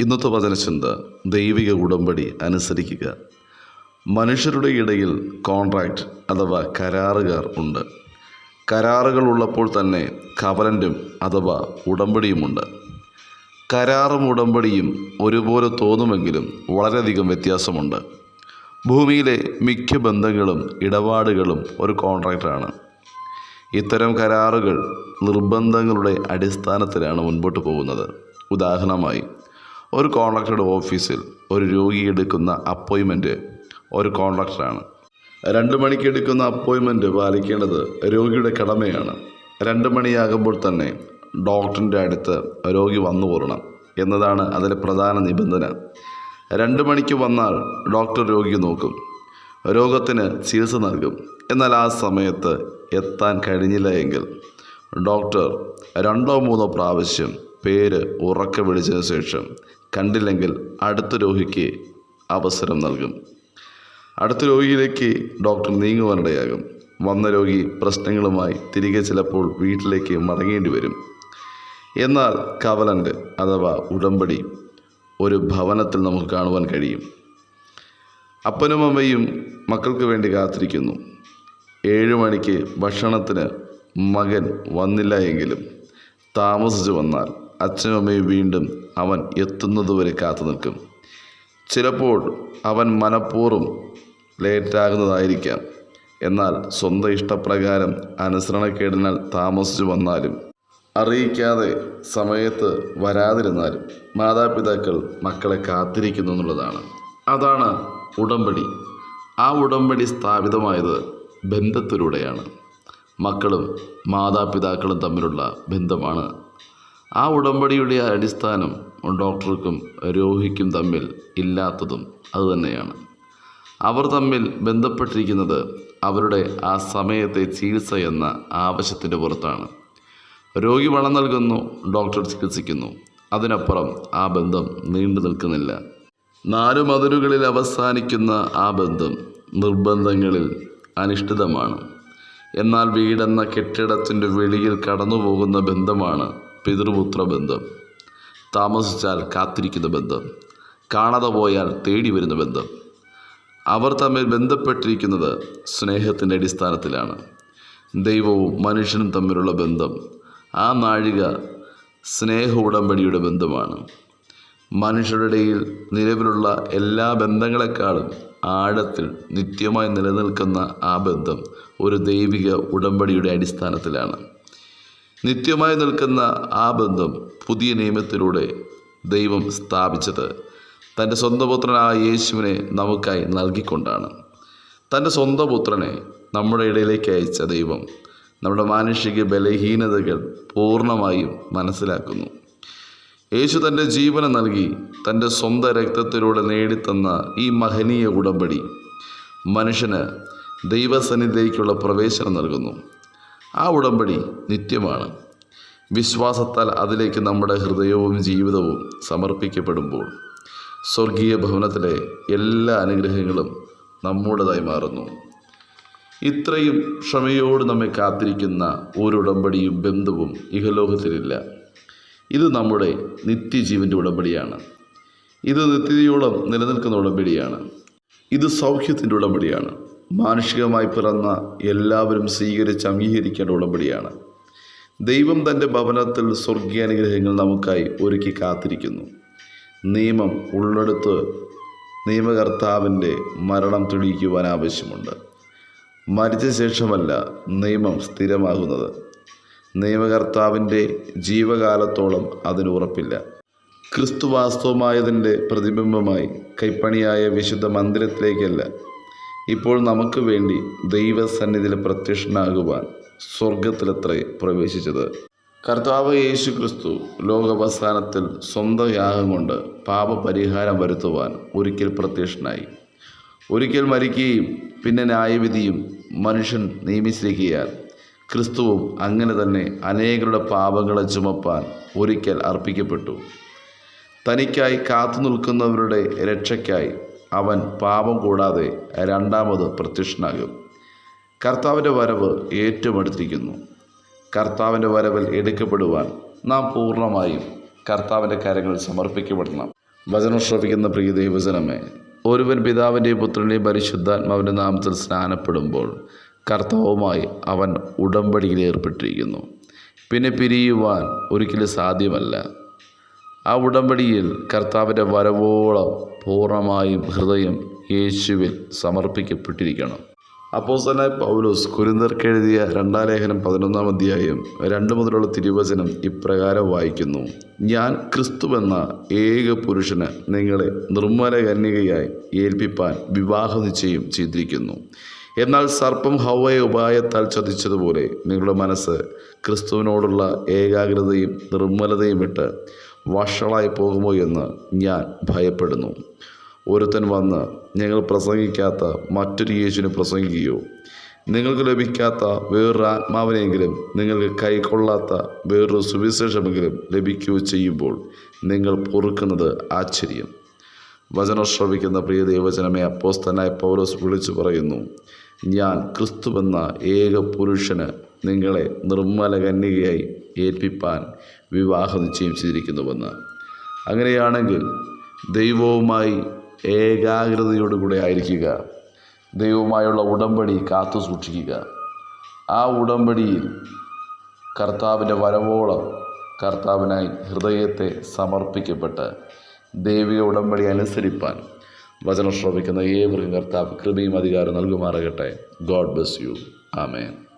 ഇന്നത്തെ വചനചിന്ത ദൈവിക ഉടമ്പടി അനുസരിക്കുക. മനുഷ്യരുടെ ഇടയിൽ കോൺട്രാക്റ്റ് അഥവാ കരാറുകാർ ഉണ്ട്. കരാറുകൾ ഉള്ളപ്പോൾ തന്നെ കവലന്റും അഥവാ ഉടമ്പടിയുമുണ്ട് കരാറും ഉടമ്പടിയും ഒരുപോലെ തോന്നുമെങ്കിലും വളരെയധികം വ്യത്യാസമുണ്ട്. ഭൂമിയിലെ മിക്ക ബന്ധങ്ങളും ഇടപാടുകളും ഒരു കോൺട്രാക്റ്റാണ് ഇത്തരം കരാറുകൾ നിർബന്ധങ്ങളുടെ അടിസ്ഥാനത്തിലാണ് മുൻപോട്ട് പോകുന്നത്. ഉദാഹരണമായി ഒരു കോൺട്രാക്ടറുടെ ഓഫീസിൽ ഒരു രോഗി എടുക്കുന്ന അപ്പോയിൻമെന്റ് ഒരു കോൺട്രാക്ടറാണ്. രണ്ട് മണിക്ക് എടുക്കുന്ന അപ്പോയിൻമെന്റ് പാലിക്കേണ്ടത് രോഗിയുടെ കടമയാണ്. രണ്ട് മണിയാകുമ്പോൾ തന്നെ ഡോക്ടറിന്റെ അടുത്ത് രോഗി വന്നു കൂറണം എന്നതാണ് അതിലെ പ്രധാന നിബന്ധന. രണ്ട് മണിക്ക് വന്നാൽ ഡോക്ടർ രോഗി നോക്കും. രോഗത്തിന് ചികിത്സ നൽകും. എന്നാൽ ആ സമയത്ത് എത്താൻ കഴിഞ്ഞില്ല എങ്കിൽ ഡോക്ടർ രണ്ടോ മൂന്നോ പ്രാവശ്യം പേര് ഉറക്കെ വിളിച്ചതിന് ശേഷം കണ്ടില്ലെങ്കിൽ അടുത്ത രോഗിക്ക് അവസരം നൽകും. അടുത്ത രോഗിയിലേക്ക് ഡോക്ടർ നീങ്ങുവാനിടയാകും. വന്ന രോഗി പ്രശ്നങ്ങളുമായി തിരികെ ചിലപ്പോൾ വീട്ടിലേക്ക് മടങ്ങേണ്ടി വരും. എന്നാൽ കവലണ്ട് അഥവാ ഉടമ്പടി ഒരു ഭവനത്തിൽ നമുക്ക് കാണുവാൻ കഴിയും. അപ്പനും അമ്മയും മക്കൾക്ക് വേണ്ടി കാത്തിരിക്കുന്നു. ഏഴു മണിക്ക് ഭക്ഷണത്തിന് മകൻ വന്നില്ല എങ്കിലും താമസിച്ചു വന്നാൽ അച്ഛനും അമ്മയും വീണ്ടും അവൻ എത്തുന്നതുവരെ കാത്തു നിൽക്കും. ചിലപ്പോൾ അവൻ മനഃപൂർവം ലേറ്റാകുന്നതായിരിക്കാം എന്നാൽ സ്വന്തം ഇഷ്ടപ്രകാരം അനുസരണക്കേടിനാൽ താമസിച്ചു വന്നാലും അറിയിക്കാതെ സമയത്ത് വരാതിരുന്നാലും മാതാപിതാക്കൾ മക്കളെ കാത്തിരിക്കുന്നു എന്നുള്ളതാണ്. അതാണ് ഉടമ്പടി. ആ ഉടമ്പടി സ്ഥാപിതമായത് ബന്ധത്തിലൂടെയാണ്. മക്കളും മാതാപിതാക്കളും തമ്മിലുള്ള ബന്ധമാണ് ആ ഉടമ്പടിയുടെ അടിസ്ഥാനം ഡോക്ടർക്കും രോഗിക്കും തമ്മിൽ ഇല്ലാത്തതും അതുതന്നെയാണ്. അവർ തമ്മിൽ ബന്ധപ്പെട്ടിരിക്കുന്നത് അവരുടെ ആ സമയത്തെ ചികിത്സ എന്ന ആവശ്യത്തിന്റെ പുറത്താണ്. രോഗി വളം നൽകുന്നു ഡോക്ടർ ചികിത്സിക്കുന്നു. അതിനപ്പുറം ആ ബന്ധം നീണ്ടു നിൽക്കുന്നില്ല. നാലു മതിലുകളിൽ അവസാനിക്കുന്ന ആ ബന്ധം നിർബന്ധങ്ങളിൽ അനിഷ്ഠിതമാണ്. എന്നാൽ വീടെന്ന കെട്ടിടത്തിന്റെ വെളിയിൽ കടന്നു പോകുന്ന ബന്ധമാണ് പിതൃപുത്ര ബന്ധം താമസിച്ചാൽ കാത്തിരിക്കുന്ന ബന്ധം. കാണാതെ പോയാൽ തേടി വരുന്ന ബന്ധം. അവർ തമ്മിൽ ബന്ധപ്പെട്ടിരിക്കുന്നത് സ്നേഹത്തിന്റെ അടിസ്ഥാനത്തിലാണ്. ദൈവവും മനുഷ്യനും തമ്മിലുള്ള ബന്ധം ആ നാഴിക സ്നേഹ ഉടമ്പടിയുടെ ബന്ധമാണ്. മനുഷ്യരുടെ ഇടയിൽ നിലവിലുള്ള എല്ലാ ബന്ധങ്ങളെക്കാളും ആഴത്തിൽ നിത്യമായി നിലനിൽക്കുന്ന ആ ബന്ധം ഒരു ദൈവിക ഉടമ്പടിയുടെ അടിസ്ഥാനത്തിലാണ്. നിത്യമായി നിൽക്കുന്ന ആ ബന്ധം പുതിയ നിയമത്തിലൂടെ ദൈവം സ്ഥാപിച്ചത് തന്റെ സ്വന്തം പുത്രനായ യേശുവിനെ നമുക്കായി നൽകിക്കൊണ്ടാണ്. തന്റെ സ്വന്തം പുത്രനെ നമ്മുടെ ഇടയിലേക്ക് അയച്ച ദൈവം നമ്മുടെ മാനുഷിക ബലഹീനതകൾ പൂർണമായും മനസ്സിലാക്കുന്നു. യേശു തന്റെ ജീവനെ നൽകി തന്റെ സ്വന്തം രക്തത്തിലൂടെ നേടിത്തന്ന ഈ മഹനീയ ഉടമ്പടി മനുഷ്യന് ദൈവസന്നിധിയിലേക്കുള്ള പ്രവേശനം നൽകുന്നു. ആ ഉടമ്പടി നിത്യമാണ്. വിശ്വാസത്താൽ അതിലേക്ക് നമ്മുടെ ഹൃദയവും ജീവിതവും സമർപ്പിക്കപ്പെടുമ്പോൾ സ്വർഗീയ ഭവനത്തിലെ എല്ലാ അനുഗ്രഹങ്ങളും നമ്മുടേതായി മാറുന്നു. ഇത്രയും ക്ഷമയോട് നമ്മെ കാത്തിരിക്കുന്ന ഒരു ഉടമ്പടിയും ബന്ധവും ഇഹലോകത്തിലില്ല. ഇത് നമ്മുടെ നിത്യജീവന്റെ ഉടമ്പടിയാണ്. ഇത് നിത്യതയോളം നിലനിൽക്കുന്ന ഉടമ്പടിയാണ്. ഇത് സൗഖ്യത്തിന്റെ ഉടമ്പടിയാണ്. മാനുഷികമായി പിറന്ന എല്ലാവരും സ്വീകരിച്ച് അംഗീകരിക്കേണ്ട ഉടമ്പടിയാണ്. ദൈവം തന്റെ ഭവനത്തിൽ സ്വർഗീയാനുഗ്രഹങ്ങൾ നമുക്കായി ഒരുക്കി കാത്തിരിക്കുന്നു. നിയമം ഉള്ളെടുത്ത് നിയമകർത്താവിന്റെ മരണം തെളിയിക്കുവാൻ ആവശ്യമുണ്ട്. മരിച്ച ശേഷമല്ല നിയമം സ്ഥിരമാകുന്നത്. നിയമകർത്താവിന്റെ ജീവകാലത്തോളം അതിന് ഉറപ്പില്ല. ക്രിസ്തു വാസ്തവമായതിന്റെ പ്രതിബിംബമായി കൈപ്പണിയായ വിശുദ്ധ മന്ദിരത്തിലേക്കല്ല ഇപ്പോൾ നമുക്ക് വേണ്ടി ദൈവസന്നിധിയിൽ പ്രത്യക്ഷനാകുവാൻ സ്വർഗത്തിലത്രേ പ്രവേശിച്ചത്. കർത്താവ് യേശു ക്രിസ്തു ലോകവസാനത്തിൽ സ്വന്തം യാഗം കൊണ്ട് പാപപരിഹാരം വരുത്തുവാൻ ഒരിക്കൽ പ്രത്യക്ഷനായി. ഒരിക്കൽ മരിക്കുകയും പിന്നെ ന്യായവിധിയും മനുഷ്യൻ നിയമിച്ചിരിക്കുകയാൽ ക്രിസ്തുവും അങ്ങനെ തന്നെ അനേകരുടെ പാപങ്ങളെ ചുമപ്പാൻ ഒരിക്കൽ അർപ്പിക്കപ്പെട്ടു. തനിക്കായി കാത്തു നിൽക്കുന്നവരുടെ രക്ഷയ്ക്കായി അവൻ പാപം കൂടാതെ രണ്ടാമത് പ്രത്യക്ഷനാകും. കർത്താവിന്റെ വരവ് ഏറ്റവും അടുത്തിരിക്കുന്നു കർത്താവിന്റെ വരവിൽ എടുക്കപ്പെടുവാൻ നാം പൂർണമായും കർത്താവിന്റെ കാര്യങ്ങൾ സമർപ്പിക്കപ്പെടണം. വചനം ശ്രവിക്കുന്ന പ്രിയ ദൈവജനമേ ഒരുവൻ പിതാവിന്റെയും പുത്രന്റെയും പരിശുദ്ധാത്മാവിന്റെ നാമത്തിൽ സ്നാനപ്പെടുമ്പോൾ കർത്താവുമായി അവൻ ഉടമ്പടിയിൽ ഏർപ്പെട്ടിരിക്കുന്നു. പിന്നെ പിരിയുവാൻ ഒരിക്കലും സാധ്യമല്ല. ആ ഉടമ്പടിയിൽ കർത്താവിന്റെ വരവോളം പൂർണമായും ഹൃദയം യേശുവിൽ സമർപ്പിക്കപ്പെട്ടിരിക്കണം. അപ്പോസ്തലനായ പൗലോസ് കുരുന്തർക്കെഴുതിയ രണ്ടാം ലേഖനം പതിനൊന്നാം അധ്യായം രണ്ട് മുതലുള്ള തിരുവചനം ഇപ്രകാരം വായിക്കുന്നു. ഞാൻ ക്രിസ്തുവെന്ന ഏക പുരുഷന് നിങ്ങളെ നിർമ്മല കന്യകയായി ഏൽപ്പിപ്പാൻ വിവാഹ നിശ്ചയം ചെയ്തിരിക്കുന്നു. എന്നാൽ സർപ്പം ഹൗവയെ ഉപായത്താൽ ചതിച്ചതുപോലെ നിങ്ങളുടെ മനസ്സ് ക്രിസ്തുവിനോടുള്ള ഏകാഗ്രതയും നിർമ്മലതയും വിട്ട് വഷളായി പോകുമോ എന്ന് ഞാൻ ഭയപ്പെടുന്നു. ഒരുത്തൻ വന്ന് ഞങ്ങൾ പ്രസംഗിക്കാത്ത മറ്റൊരു യേശുവിനെ പ്രസംഗിക്കുകയോ നിങ്ങൾക്ക് ലഭിക്കാത്ത വേറൊരു ആത്മാവിനെങ്കിലും നിങ്ങൾക്ക് കൈക്കൊള്ളാത്ത വേറൊരു സുവിശേഷമെങ്കിലും ലഭിക്കുകയോ ചെയ്യുമ്പോൾ നിങ്ങൾ പൊറുക്കുന്നത് ആശ്ചര്യം. വചനം ശ്രവിക്കുന്ന പ്രിയ ദൈവജനമേ അപ്പോസ്തനായ പൗലോസ് വിളിച്ചു പറയുന്നു ഞാൻ ക്രിസ്തുവെന്ന ഏക പുരുഷന് നിങ്ങളെ നിർമ്മല കന്യകയായി ഏൽപ്പിപ്പാൻ വിവാഹ നിശ്ചയം ചെയ്തിരിക്കുന്നുവെന്ന്. അങ്ങനെയാണെങ്കിൽ ദൈവവുമായി ഏകാഗ്രതയോടുകൂടെ ആയിരിക്കുക. ദൈവവുമായുള്ള ഉടമ്പടി കാത്തു സൂക്ഷിക്കുക. ആ ഉടമ്പടിയിൽ കർത്താവിന്റെ വരവോളം കർത്താവിനായി ഹൃദയത്തെ സമർപ്പിക്കപ്പെട്ട് ദൈവിക ഉടമ്പടി അനുസരിപ്പാൻ വചനം ശ്രമിക്കുന്ന ഏവർക്കും കർത്താവ് കൃപയും അധികാരം നൽകുമാറാകട്ടെ. God bless you. ആമേൻ.